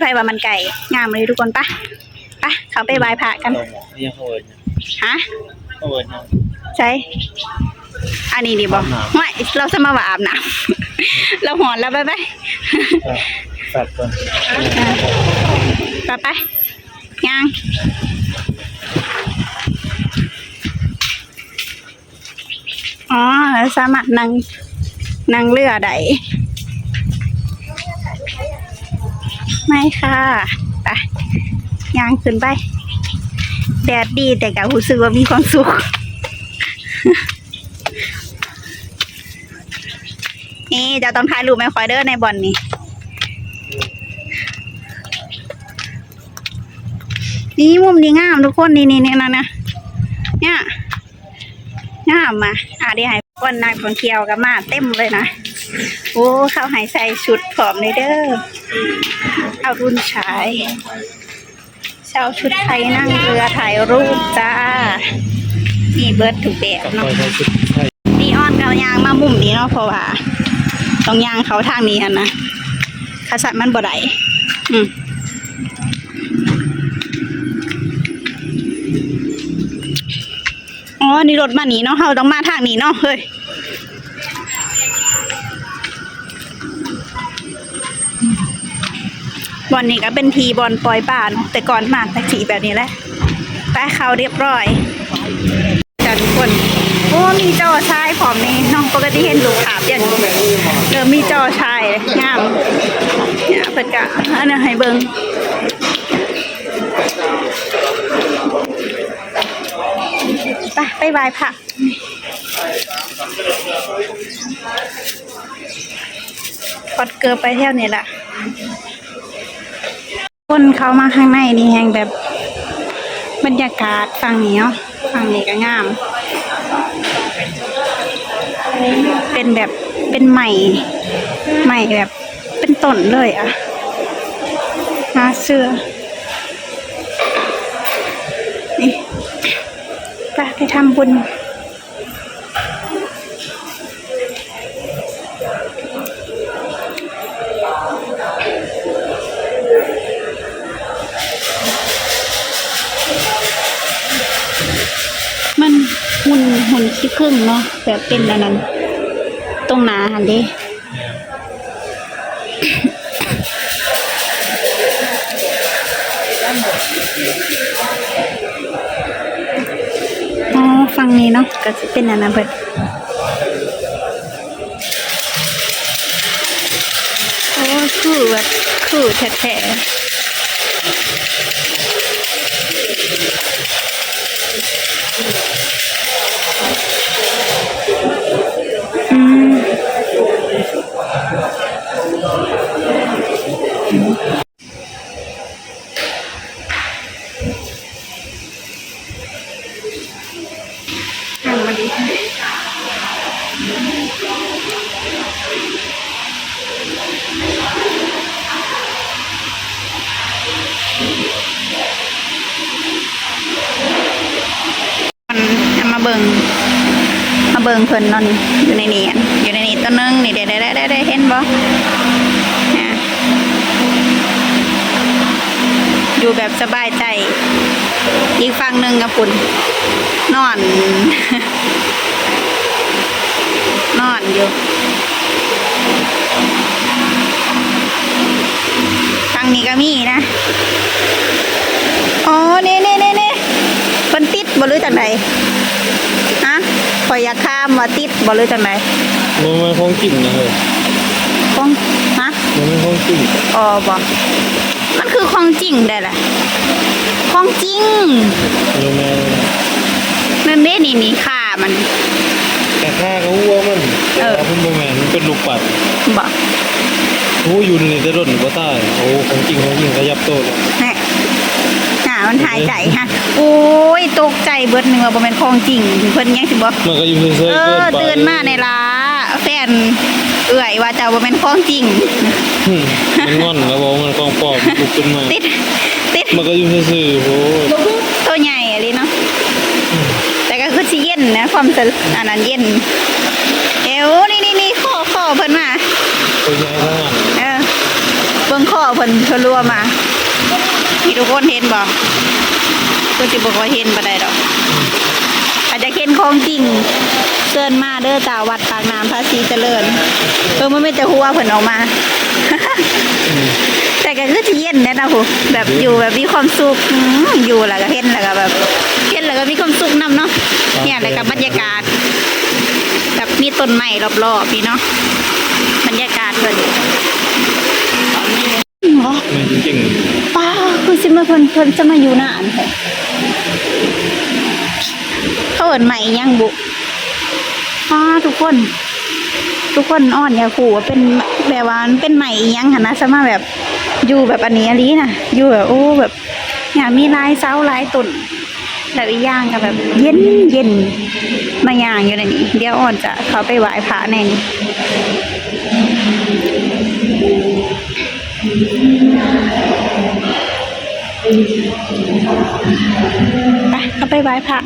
ไผว่ามันไก่งามเลยทุกคนปะปะเขาไปบายพระกันนี่เขาเอิญฮะเขาเอิญนะใช่อันนี้ดีบ่อาบน้ำไม่เราจะมาว่าอาบน้ำเราหอนแล้วไปไปสัตว์ก่อนไปไปย่างอ๋อแล้วสามารถนั่งนั่งเรือได้ ไม่ค่ะไปย่างขึ้นไป แดดดีแต่ก็รู้สึกว่ามีความสุขนี่จะต้องถ่ายรูปไหมคอยเดอร์ในบอลนี่นี่มุมนี้งามทุกคนนี่นี่นี่นะนะเนี่ยงามมาอะเดี๋ยวให้คนนักท่องเที่ยวกันมาเต็มเลยนะ โอ้เขาให้ใส่ชุดผอมเลยเด้อเอารุ่นชายเช่าชุดไทยนั่งเรือถ่ายรูปจ้านี่เบิร์ดถูกแบบกับเนาะคอยใช้ชุดไทยนี่อ้อนกับยางมามุมนี้เนาะเพราะว่าต้องยางเขาทางนี้หันนะขาสัตว์มันบ่ได้อืมอ๋อนี่รถมาหนีเนาะเราต้องมาทางนี้เนาะเฮ้ย บอลนี้ก็เป็นทีบอลปล่อยป่านแต่ก่อนมาแท็กซี่แบบนี้แหละไปเขาเรียบร้อยจ้ะทุกคนโอ้มีจอชายผอมนี่น้องปกติเห็นลูกขาบอย่างเริ่มมีจอชายงามเนี่ยเปิดกะอันนี้ให้เบิงไปไปบายพระกดเกือบไปเที่ยวนี่แหละ คนเข้ามาข้างในนี่แหงแบบบรรยากาศฝั่งนี้เนาะฝั่งนี้ก็งาม เป็นแบบเป็นใหม่ใหม่แบบเป็นต้นเลยอะหาเสื้อนี่ไปไปทำบุญ หุ่นหุ่นขี้ผึ้งเนาะแบบเป็นอันนั้นตรงหนาหันเดิอ๋อฟังนี้เนาะก็จะเป็นอันนั้นเบิดโอ้คือแบบคือแท้ๆ บิงเพิ่นนาะนี่อยู่ในนี้อะอยู่ในนี้ตัวหนึงนี่เดี๋ยวได้ได้ได้เห็นบ่อยู่แบบสบายใจ อีกฝั่งหนึ่งกับปุ่นนอน นอนอยู่ทางนี้ก็มีนะ อ๋อเน่เน่เน่เน่มันติดบ่รู้จังไหน อยอยากข้ามว่าติดบ่รู้จังไหนมันไม่คงกิ่งนะเฮ้ยของฮะมันไม่คงกิ่งอ๋อบ่มันคือของจริงได้แหละของจริงมันแม่นั่นเด้นี่นี่ค่ามันแต่ข้าก็หัวมันเออแต่พุ่มแม่มันเป็นลูกปัดบ่หูอยู่นี่จะร่นก็ตายโอ้ของจริงของจริงขยับโตเลยแน่น่ะมันหายใจฮะโอ้ย ตกใจเบิดหนึงว่าบ่แม่นของจริงเพิ่นยังสิบ่มันก็อยู่เซ่เอๆเกิอนไปตื่นมาในล้าแฟนเอื่อยว่าเจ้าบ่แม่นของจริง อืมมันงอนแล้วบอกว่ามันกองปลอมลุกขึ้นมาติดติดมันก็อยู่ซื่อๆโอ้ตัวใหญ่อะไรเนาะแต่ก็คือสิเย็นนะความสะอันนั้นเย็นเอวนี่นี่นี่ข้อข้อเพิ่นมาตัวใหญ่ขนาดเออเบิ่งข้อเพิ่นคนเขารั่วมาที่ทุกคนเห็นบ่ ก็สิบอกว่าเห็นบ่ได้ดอก อาจจะเห็นของจริงเชิญมาเด้อจ้าวัดปากน้ำภาษีเจริญเออมันไม่จะหัวเพิ่นออกมา แต่ก็คือจะเย็นแน่นะผู้แบบอยู่แบบมีความสุขอืมอยู่แล้วก็เห็นแล้วก็แบบเห็นแล้วก็มีความสุขนํเนาะเนี่ยแล้วก็บรรยากาศแบบมีต้นไม้รอบๆพี่เนาะบรรยากาศเพิ่นเหรอแม่นจริงป้าคือสิมาเพิ่นเพิ่นจะมาอยู่นานแท้เขาเอิ้นใหม่ยังบุป้าทุกคน ทุกคนอ่อนอย่าขู่ว่าเป็นแบบว่ามันเป็นใหม่ยังหันนะซะมาแบบอยู่แบบอันนี้อันนี้นะอยู่แบบโอ้แบบเนี่ยมีลายเสาลายตุ่นแบบอีกอย่างก็แบบ เย็นเย็นมาอย่างอยู่ในนี้เดี๋ยวอ่อนจะเขาไปไหว้พระแน่นี่ ไปเขาไปไหว้พระ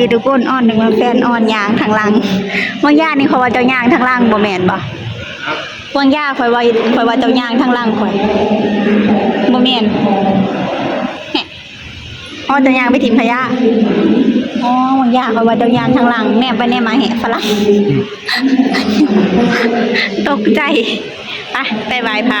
ยีทุกคนอ่อนหนึ่งมาแฟนอ่อนยางทางหลังว่างย่านี่เขาว่าเจ้ายางทางหล่างบ่แม่นบ่ว่างย่าคอยว่าคอยว่าเจ้ายางทางหล่างคอยบ่แม่นแหะอ๋อเจ้ายางไปถิ่มพะยาอ๋อว่างย่าคอยว่าเจ้ายางทางหลังแนบไปแนบมาแหะฝรั่งตกใจไปไปไหว้พระ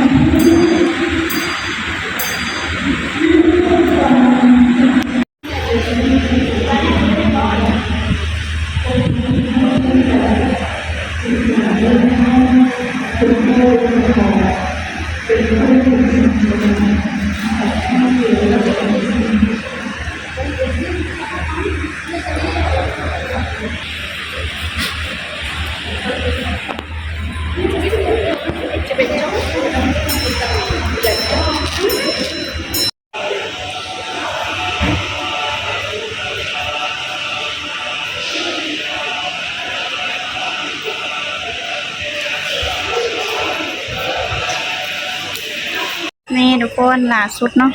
นี่ทุกคนล่าสุดเนาะ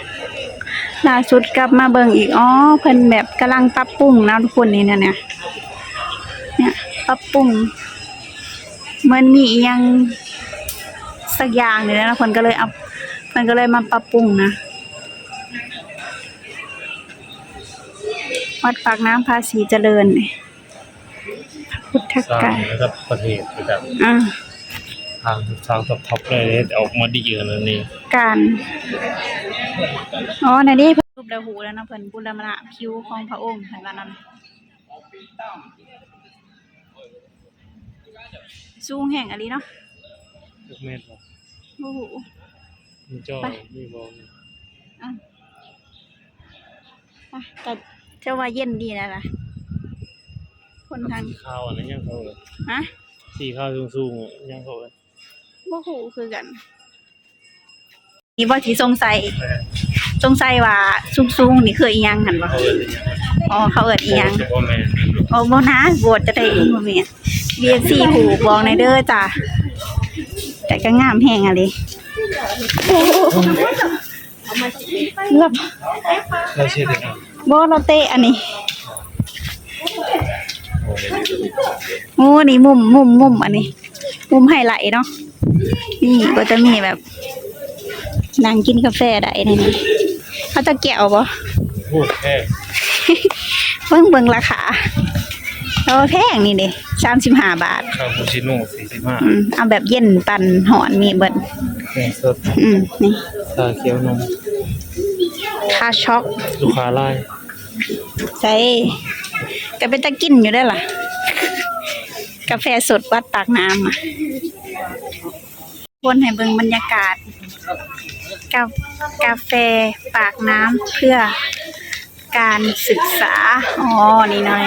ล่าสุดกลับมาเบิ่งอีกอ๋อเพิ่นแบบกำลังปรับปรุงนะทุกคนนี่เนี่ยเนี่ยเนี่ยปรับปรุงมันมีอีหยังสักอย่างนี่แหละนะเพิ่นก็เลยเอาเพิ่นก็เลยมาปรับปรุงนะวัดปากน้ำภาษีเจริญนี่พระพุทธสร้างกายระดับประเทศระดับ อ่า ทางทางท็อปๆเลยเนี่ยออกมาดีขนาดนี้การอ๋อในนี้เพิ่นรูปดาหูแล้วเนาะเพิ่นบุรณะคิวของพระองค์เพิ่นว่านั้นสูงแห่งอะไรเนาะทุกเม็ดบ่โอ้โหมีจอไปมีบอลอะไปแต่เจ้าว่าเย็นดีนะล่ะคนทางสีขาวอันนั้นยังเขาเลยฮะสีขาวสูงๆอะยังเขาเลย บ่ฮู้คือกันนี่บ่ที่สงสัยสงสัยว่าสูงๆนี่คืออีหยังหั่นบ่เขาเลยยังอ๋อเขาเอิ้นอีหยังเฉพาะแม่โอ้โบนะโบดจะได้บ่แม่น BFC ผูกบอกในเด้อจ้ะแต่ก็งามแฮงอะเลยโอ้โหเกือบเราเชื่อถืออะบ่เราเตะอันนี้โอ้ยโอ้นี่มุมมุมมุมอันนี้ มุมไฮไลท์เนาะ นี่ก็จะมีแบบนั่งกินกาแฟได้ในนี้เขาจะแก้วบ่พูดแค่เบิ่งเบิ่งราคาโอ้แพงนี่เด้35บาทคาปูชิโน่สี่สิบห้าอืมเอาแบบเย็นปั่นหอนมีเบิดแกงสดอืมนี่ชาเขียวนมคาช็อกลูกค้าไล่ใช่ก็เป็นตะกินอยู่ได้อล่ะ กาแฟสดวัดปากน้ำอะ วนให้เบิ่งบรรยากาศกากาแฟปากน้ำเพื่อการศึกษา อ๋อ นี่หน่อย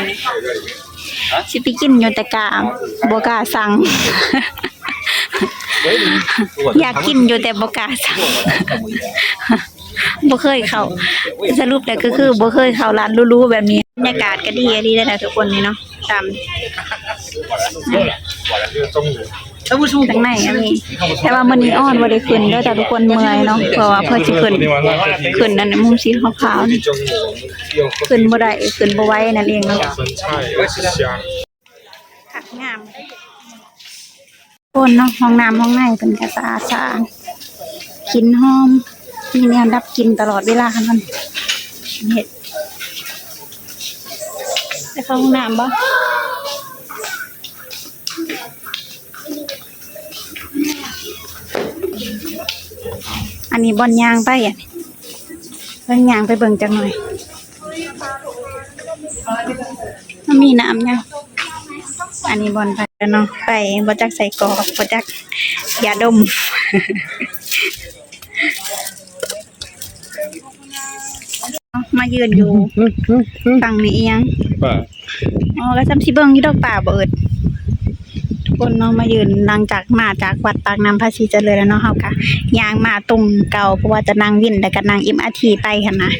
สิไปกินอยู่แต่กาบกาสั่ง อยากกินอยู่แต่บกาสั่งบ่เคยเขาสรุปแล้วก็คือบ่เคยเข้าร้านรู้ๆแบบนี้บรรยากาศก็ดีอะดีได้นะทุกคนนี่เนาะตาม จังไหนอันนี้ แต่ว่ามันนี้อ่อนว่าได้ขึ้นเด้อจ้ะทุกคนเมื่อยเนาะเพราะว่าเพิ่นสิขึ้นขึ้นนั่นมุมสีขาวๆนี่ขึ้นบ่ได้ขึ้นบ่ไหวนั่นเองเนาะขัดงามคนเนาะห้องน้ำห้องในเป็นกระสาดสะอาดกินห้องมีเนี่ยรับกินตลอดเวลาคันนั้นเห็ดไปเข้าห้องน้ำบ่ อันนี้บอลยางไปอะบอลยางไปเบิ่งจังหน่อยมันมีน้ำยังอันนี้บอลไปแล้วเนาะไปบอจักใส่กรอกบอจักยาดมมายืนอยู่ฝั่งนี้อีหยังป่าอ๋อแล้วจำสิเบิ่งอยู่ดอกป่าบ่เอิดทุก คนเนาะมายืนหลังจากมาจากวัดปากน้ำภาษีเจริญแล้วเนาะเฮากะย่างมาตรงเก่าเพราะว่าจะนั่งวินแต่ก็นั่ง MRT ไปค่ะนะ